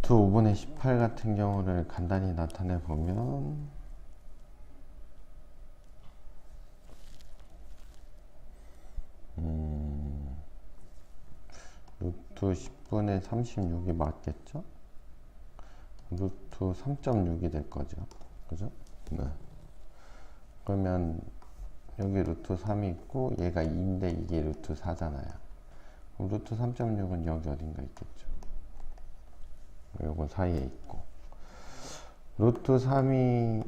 루트 5분의 18 같은 경우를 간단히 나타내 보면 음, 루트 10분의 36이 맞겠죠? 루트 3.6이 될 거죠. 그죠? 네. 그러면 여기 루트 3이 있고 얘가 2인데 이게 루트 4잖아요. 그럼 루트 3.6은 여기 어딘가 있겠죠. 요건 사이에 있고. 루트 3이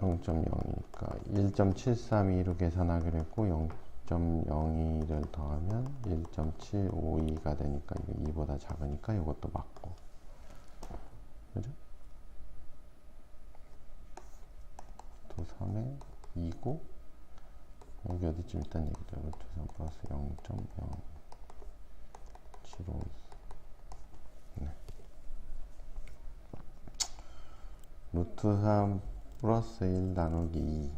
0.0이니까 1.732로 계산하기로 했고 0.02를 더하면 1.752가 되니까 이거 2보다 작으니까 이것도 맞고. 그죠? 루트 3에 2고 여기 어디쯤 있다는 얘기죠? 루트 3 플러스 0.0 752 루트 3 플러스 1 나누기. 2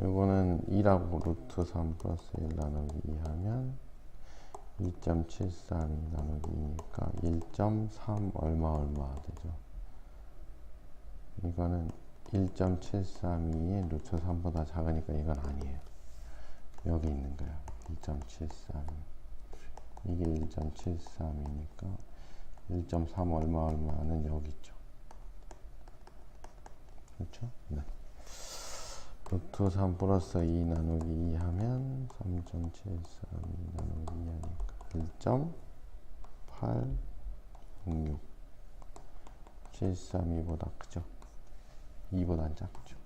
요거는 2라고 루트 3 플러스 1 나누기 2 하면 2.73 나누기 2니까 1.3 얼마 얼마 되죠? 이거는 1.732에 루트 3보다 작으니까 이건 아니에요. 여기 있는 거예요. 2.73 이게 1.73이니까 1.3 얼마 얼마는 여기 있죠 그렇죠? 네. 루트 3 플러스 2 나누기 2 하면 3.73 나누기 2 하니까 1.866 732보다 크죠? 2보다 작죠?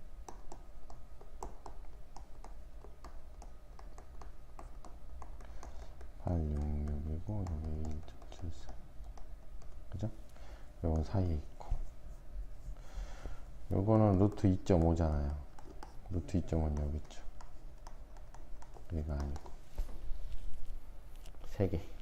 (866이고) 여기 1.73 그죠? 요건 사이에 있고 요거는 루트 2.5잖아요. 루트 2.5는 여기 있죠. 여기가 아니고. 3개.